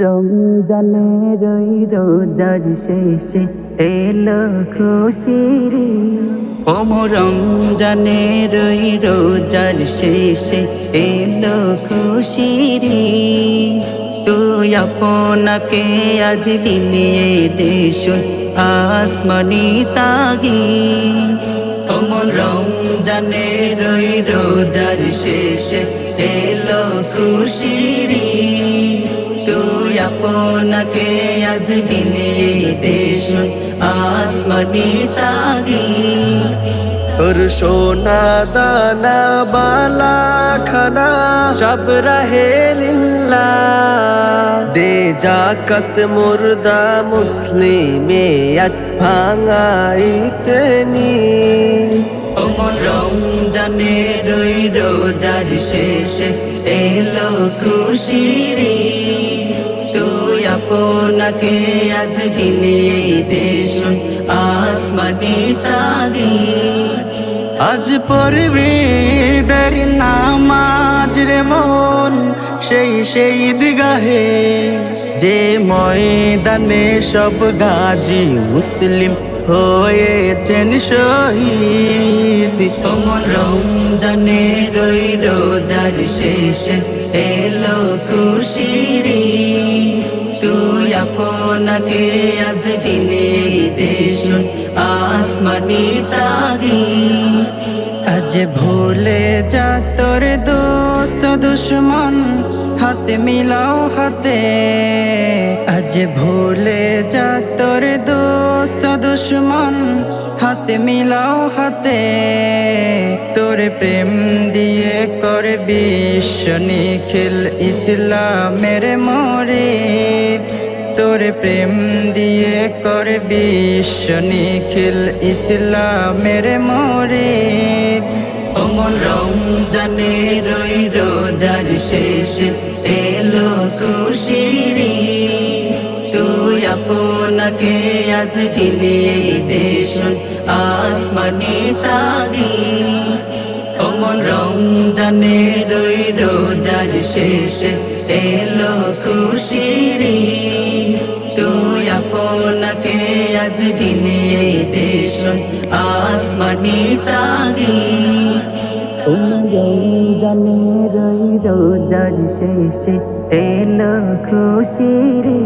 রমজানের রোজার শেষে এলো খুশির ওম রমজানের রোজার শেষে এলো খুশির। তুই আপনাকে আজ বিলিয়ে দেশুন আসমানি তাগি। ওম রমজানের রোজার শেষে এলো খুশিরি। আপনাকে আজ বিলিয়ে দেশুন আসমানি তাগি তোর সোনা দানা বালা খানা সব রহে লিল্লা দে জাকত মুর্দা মুসলিমে আজ ভাঙাইতে নি রমজানের রোজার শেষে এলো খুশিরি তুই আপনাকে আজ বিলিয়ে দেশুন আসমানি তাগি আজ পড়বি দের নামাজ রে মন সেই সেই দিগাহে যে ময়দানে সব গাজী মুসলিম হয়েছেন শহীদ ওমন রমজানের ওই রোজার শেষে এলো খুশিরি আপনাকে আজ বিলিয়ে দেশুন আসমানি তাগি। আজ ভুলে যা তোর দোস্ত দুশ্মন, হাতে মিলাও হাতে। আজ ভুলে যা তোর দোস্ত দুশ্মন, হাতে মিলাও হাতে। তোর প্রেম দিয়ে কর বিশ্ব নিখিল ইসলামের মরিদ। তোর প্রেম দিয়ে কর বিশ্ব নিখিল ইসলামের মরিদ। ওমন রমজানের ওই রোজার শেষে এলো খুশিরি তুই আপনাকে আজ বিলিয়ে দেশুন আসমানি তাগি। ওমন রমজানের ওই রোজার শেষে এলো তুই আপনাকে আজ বিলিয়ে দেশ আসমানি তাগি। ওই রোজার শেষে এলো খুশিরি।